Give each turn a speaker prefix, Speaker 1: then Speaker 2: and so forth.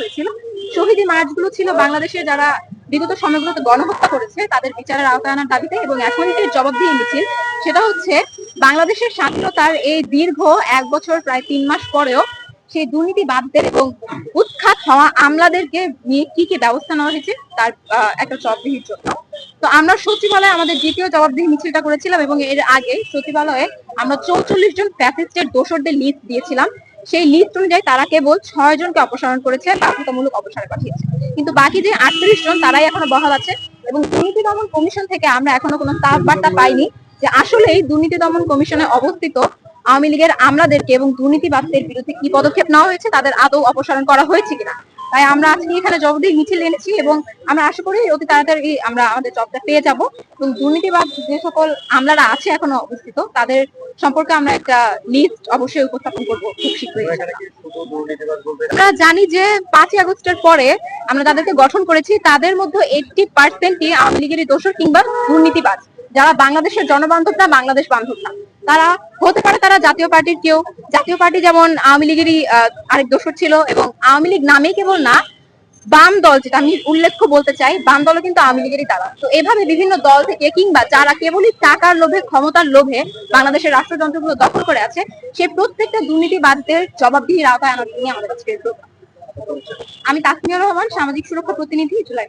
Speaker 1: হয়েছিল শহীদি মার্চগুলো ছিল বাংলাদেশে যারা বিগত সময়গুলোতে গণহত্যা করেছে, তাদের বিচারের আওতায় আনার দাবিতে এবং এখন যে জবাবদিহি মিছিল, সেটা হচ্ছে বাংলাদেশের স্বাধীনতার এই দীর্ঘ এক বছর, প্রায় তিন মাস পরেও সেই দুর্নীতিবাদদের এবং উৎখাত হওয়া আমলাদেরকে নিয়ে কি কি ব্যবস্থা নেওয়া হয়েছে, তার একটা জবাবদিহির জন্য। তো আমরা সচিবালয়ে আমাদের দ্বিতীয় জবাবদিহি মিছিলটা করেছিলাম এবং এর আগে সচিবালয়ে আমরা চৌচল্লিশ জন প্যাসেঞ্জের দোষরদের লিস্ট দিয়েছিলাম। সেই লিস্ট অনুযায়ী তারা কেবল ছয় জনকে অপসারণ করেছে বাধ্যতামূলক অপসারণ পাঠিয়েছে। কিন্তু বাকি যে আটত্রিশ জন, তারাই এখনও বহাল আছে এবং দুর্নীতি দমন কমিশন থেকে আমরা এখনও কোনো তাপ বার্তা পাইনি যে আসলেই দুর্নীতি দমন কমিশনে অবস্থিত আওয়ামী লীগের আমলাদেরকে এবং দুর্নীতিবাদদের বিরুদ্ধে কি পদক্ষেপ নেওয়া হয়েছে তাদের আদৌ অপসারণ করা হয়েছে কিনা। তাই আমরা আজকে এখানে জবাবদিহি মিছিল এনেছি এবং আমরা আশা করি অতি তাড়াতাড়ি আমরা আমাদের জবটা পেয়ে যাব এবং দুর্নীতিবাদ যে সকল আমলারা আছে এখনও অবস্থিত, তাদের সম্পর্কে আমরা একটা লিস্ট অবশ্যই উপস্থাপন করব খুব শীঘ্রই। আমরা জানি যে পাঁচই আগস্টের পরে আমরা যাদেরকে গঠন করেছি, তাদের মধ্যে এইটটি পার্সেন্টই আওয়ামী লীগেরই দোষর কিংবা দুর্নীতিবাজ, যারা বাংলাদেশের জনবান্ধব না, বাংলাদেশ বান্ধব না। তারা হতে পারে তারা জাতীয় পার্টির কেউ, জাতীয় পার্টি যেমন আওয়ামী লীগেরই আরেক দোষর ছিল এবং আওয়ামী লীগ নামে কেবল না বাম দল যেটা আমি উল্লেখ্য বলতে চাই, বাম দলও কিন্তু আওয়ামী লীগেরই তারা। তো এভাবে বিভিন্ন দল থেকে কিংবা যারা কেবলই টাকার লোভে, ক্ষমতার লোভে বাংলাদেশের রাষ্ট্রযন্ত্রগুলো দখল করে আছে, সে প্রত্যেকটা দুর্নীতিবাদদের জবাবদিহির আওতায় আনার জন্য আমাদের কাছে আমি তাসমিয়া রহমান, সামাজিক সুরক্ষা প্রতিনিধি, জুলাই।